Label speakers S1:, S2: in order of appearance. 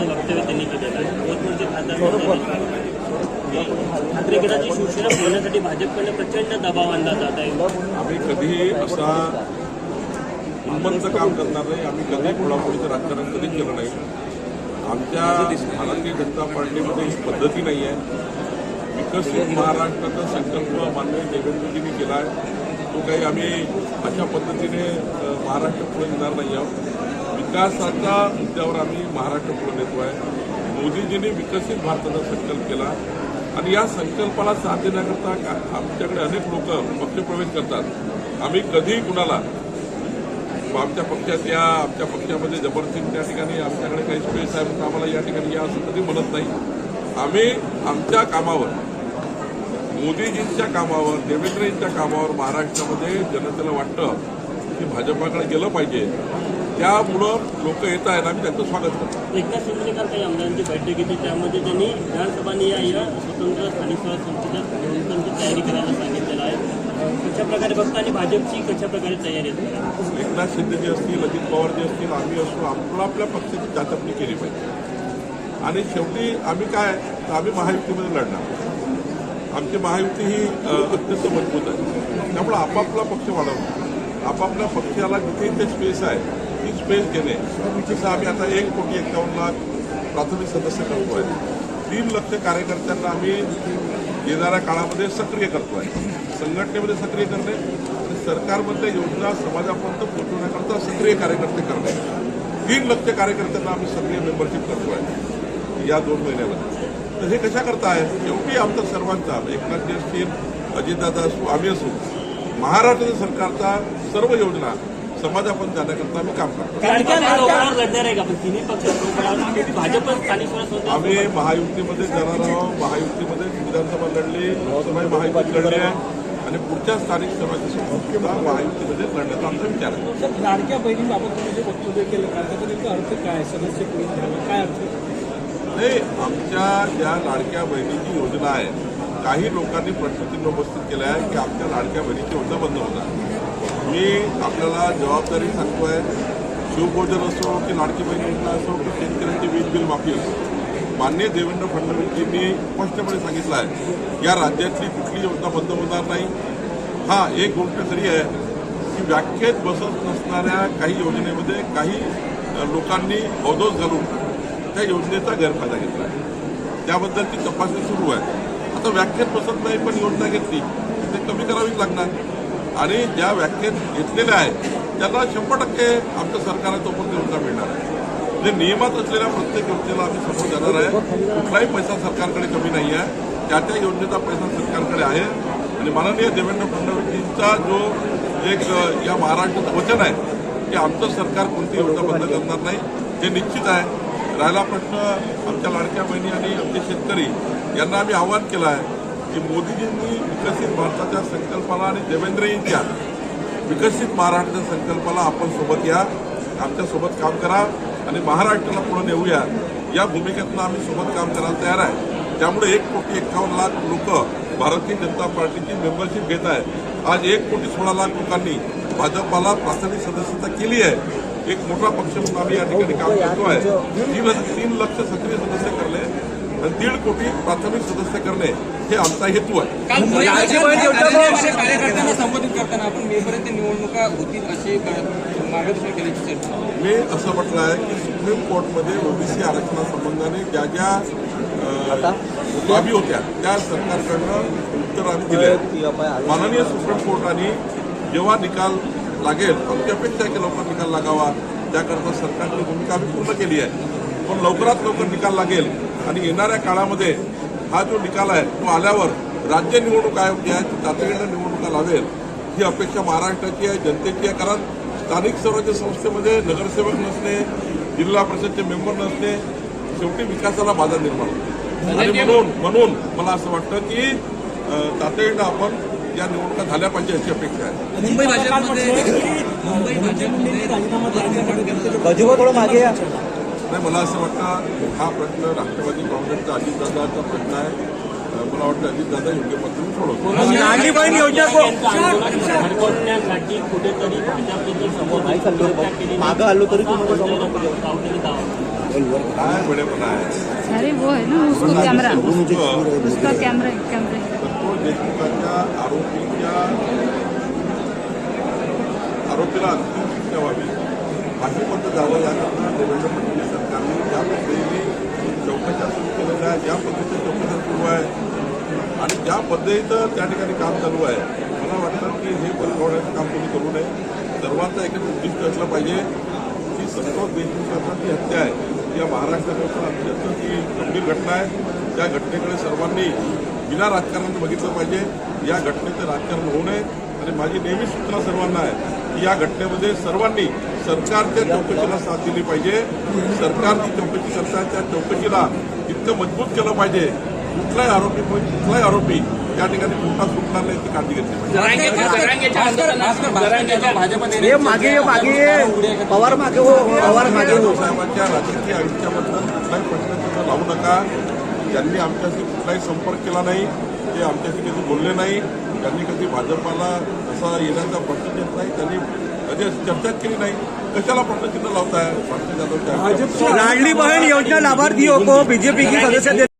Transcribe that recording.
S1: असं वक्तव्य त्यांनी केलेलं आहे. यवतमाळचे म्हणजे खासदार ठाकरे गटाची शिवसेना बोलण्यासाठी भाजपकडे प्रचंड दबाव आणला जात आहे.
S2: आम्ही कधी असा उन्मंत काम करणार नाही. आम्ही कधी फोडाफोडीचं राजकारण कधी केलं नाही. आमच्या भारतीय जनता पार्टीमध्ये ही पद्धती नाही आहे. विकसित महाराष्ट्राचा संकल्प माननीय देवेंद्रजींनी केला आहे तो काही आम्ही अशा पद्धतीने महाराष्ट्र पुढे येणार नाही आहोत. विकासाच्या मुद्द्यावर आम्ही महाराष्ट्र पुढे देतो आहे मोदीजींनी विकसित भारताचा संकल्प केला. आणि या संकल्पाला साथ देण्याकरता का- आमच्याकडे अनेक लोक पक्षप्रवेश करतात. आम्ही कधीही कुणाला आमच्या पक्षात या आमच्या पक्षामध्ये जबरदस्ती त्या ठिकाणी आमच्याकडे काही स्पेस आहे आम्हाला या ठिकाणी या असं कधी म्हणत नाही. आम्ही आमच्या कामावर मोदीजींच्या कामावर देवेंद्रजींच्या कामावर महाराष्ट्रामध्ये जनतेला वाटतं की भाजपाकडे गेलं पाहिजे. त्यामुळं लोक येत आहेत आम्ही त्यांचं स्वागत करतो
S1: एकनाथ शिंदे काही आमदारांची बैठक घेतली. त्यामध्ये त्यांनी विधानसभा या स्वतंत्र स्थानिक स्वराज्य संस्थेच्या निवडणुकांची तयारी करायला सांगितलेलं आहे. कशा प्रकारे बघता आणि भाजपची कशा प्रकारे तयारी आहे
S2: एकनाथ शिंदेजी असतील अजित पवारजी असतील आम्ही असो आपल्या आपल्या पक्षाची चाचपणी केली पाहिजे. आणि शेवटी आम्ही काय तर आम्ही महायुतीमध्ये लढणार. आमची महायुती ही अत्यंत मजबूत आहे. त्यामुळे आपापला पक्ष वाढवणं आपापल्या पक्षाला जिथे जिथे स्पेस आहे ती स्पेस घेणे जसं आम्ही आता एक कोटी एक्कावन्न लाख प्राथमिक सदस्य करतो आहे. तीन लक्ष कार्यकर्त्यांना आम्ही येणाऱ्या काळामध्ये सक्रिय करतो आहे संघटनेमध्ये सक्रिय करणे आणि सरकारमधल्या योजना समाजापर्यंत पोहोचवण्याकरता सक्रिय कार्यकर्ते करणे. तीन लक्ष कार्यकर्त्यांना आम्ही सक्रिय मेंबरशिप करतो आहे या दोन महिन्यामध्ये. तर हे कशा करता आहे शेवटी आमचा सर्वांचा एकनाथजी असतील अजितदादा असू आम्ही असू महाराष्ट्र सरकारचा सर्व योजना समाजापर्यंत जाण्याकरता आम्ही काम करतो. आम्ही महायुतीमध्ये जाणार आहोत. महायुतीमध्ये विधानसभा लढली लोकसभा महायुतीत लढली आहे. आणि पुढच्या स्थानिक स्वराज्य महायुतीमध्ये लढण्याचा आमचा विचार आहे.
S3: लाडक्या बहिणीबाबत तुम्ही जे वक्तव्य केलं का त्याचा नेमका अर्थ काय सदस्य काय अर्थ?
S2: नाही आमच्या ज्या लाडक्या बहिणीची योजना आहे. काही लोकांनी प्रश्नचिन्ह उपस्थित केलं आहे की आमच्या लाडक्या बहिणीची योजना बंद होणार. मी आपल्याला जबाबदारी सांगतोय शिवभोजन असो की लाडकी बहीण योजना असो की शेतकऱ्यांची वीज बिल माफी असो. मान्य देवेंद्र फडणवीसजींनी स्पष्टपणे सांगितलं आहे या राज्यातली कुठली योजना बंद होणार नाही. हा एक गोष्ट तरी आहे की व्याख्येत बसत नसणाऱ्या काही योजनेमध्ये काही लोकांनी अवधोष घालून त्या योजनेचा गैरफायदा घेतला आहे. त्याबद्दलची तपासणी सुरू आहे. आता व्याख्येत बसत नाही पण योजना घेतली ते कमी करावीच लागणार. आणि ज्या व्याख्येत घेतलेल्या आहेत त्यांना शंभर टक्के आमच्या सरकारला आहे तोपर्यंत योजना मिळणार आहे? म्हणजे नियमात असलेल्या प्रत्येक योजनेला आम्ही समोर जाणार आहे. कुठलाही पैसा सरकारकडे कमी नाही आहे. त्या त्या योजनेचा पैसा सरकारकडे आहे. आणि माननीय देवेंद्र फडणवीसजींचा जो एक या महाराष्ट्राचं वचन आहे की आमचं सरकार कोणती योजना बंद करणार नाही. हे निश्चित आहे. राहिला प्रश्न आमच्या लाडक्या बहिणी आणि आमचे शेतकरी यांना आम्ही आवाहन केलं आहे की मोदीजींनी विकसित भारताच्या संकल्पाला आणि देवेंद्रजींच्या विकसित महाराष्ट्राच्या संकल्पाला आपण सोबत या आमच्यासोबत काम करा आणि महाराष्ट्राला पुढे नेऊया. या भूमिकेतनं आम्ही सोबत काम करायला तयार आहे. त्यामुळे एक कोटी एक्कावन्न लाख लोक भारतीय जनता पार्टीची मेंबरशिप घेत आहे आज एक कोटी सोळा लाख लोकांनी भाजपाला प्राथमिक सदस्यता केली आहे. एक मोठा पक्ष म्हणून आम्ही या ठिकाणी काम करतोय. तीन तीन लक्ष सक्रिय सदस्य करले आणि दीड कोटी प्राथमिक सदस्य करणे हे आमचा हेतू आहे.
S4: कार्यकर्त्यांना संबोधित करताना आपण मेपर्यंत निवडणुका होतील अशी मार्गदर्शन केल्याची चर्चा?
S2: मी असं म्हटलं आहे की सुप्रीम कोर्टमध्ये ओबीसी आरक्षणासंबंधाने ज्या ज्या बाबी होत्या त्या सरकारकडनं उत्तर आम्ही दिले आहेत. माननीय सुप्रीम कोर्टाने जेव्हा निकाल लागेल आमची अपेक्षा आहे की लवकर निकाल लागावा. त्याकरता सरकारची भूमिका आम्ही पूर्ण केली आहे. पण लवकरात लवकर निकाल लागेल आणि येणाऱ्या काळामध्ये हा जो निकाल आहे तो आल्यावर राज्य निवडणूक आयोग जे आहे ते तातडीनं निवडणुका लावेल ही अपेक्षा महाराष्ट्राची आहे जनतेची आहे. कारण स्थानिक स्वराज्य संस्थेमध्ये नगरसेवक नसणे जिल्हा परिषदचे मेंबर नसणे शेवटी विकासाला बाधा निर्माण होतो. आणि म्हणून म्हणून मला असं वाटतं की अं, तातडीनं आपण या निवडणुका झाल्या पाहिजे अशी अपेक्षा आहे.
S4: मुंबई भाजपमध्ये मुंबई भाजपमध्ये
S3: राजीनामा द्यायचा
S5: गजूवर थोडं मागे या.
S2: नाही मला असं वाटतं हा प्रश्न राष्ट्रवादी काँग्रेसचा अजितदादाचा प्रश्न आहे. मला वाटतं अजितदादा योग्य पद्धतीने सोडवतो
S1: कुठेतरी
S2: काय वेळेपणा आहे.
S6: अरे वो है ना उसको कैमरा उसका कैमरा कैमरा
S2: संतोष देशमुखांच्या आरोपीच्या आरोपीला फाशीपर्यंत जावं करताना देवेंद्र फडणवीस सरकारने ज्या पद्धतीने चौकशा सुरू केलेल्या आहे ज्या पद्धतीने चौकशा सुरू आहे आणि ज्या पद्धतीचं त्या ठिकाणी काम चालू आहे मला वाटतं की हे बदलवण्याचं काम कोणी करू नये. सर्वांचा एकच उद्दिष्ट असलं पाहिजे की संतोष देशमुखांचा जी हत्या आहे. या महाराष्ट्राकडे अत्यंत ती गंभीर घटना आहे. त्या घटनेकडे सर्वांनी बिना राजकारणाने बघितलं पाहिजे. या घटनेचं राजकारण होऊ नये. आणि माझी नेहमी सूचना सर्वांना आहे की या घटनेमध्ये सर्वांनी सरकारच्या चौकशीला साथ दिली पाहिजे. सरकारची चौकशी करता त्या चौकशीला इतकं मजबूत केलं पाहिजे. कुठलाही आरोपी कुठलाही आरोपी त्या ठिकाणी मोठा सुटणार नाही याची काळजी घेतली पाहिजे.
S5: पवार मागे हो हो.
S2: साहेबांच्या राजकीय आयुष्याबद्दल कुठलाही प्रश्न लावू नका. त्यांनी आमच्याशी कुठलाही संपर्क केला नाही ते आमच्याशी कधी बोलले नाही. त्यांनी कधी भाजपाला असा येण्याचा प्रश्न येत नाही त्यांनी कधी चर्चाच केली नाही. कशाला प्रश्नचिन्ह लावताय? भारतीय जाधवच्या
S5: लाडली बहन योजना लाभार्थी को बीजेपी की सदस्य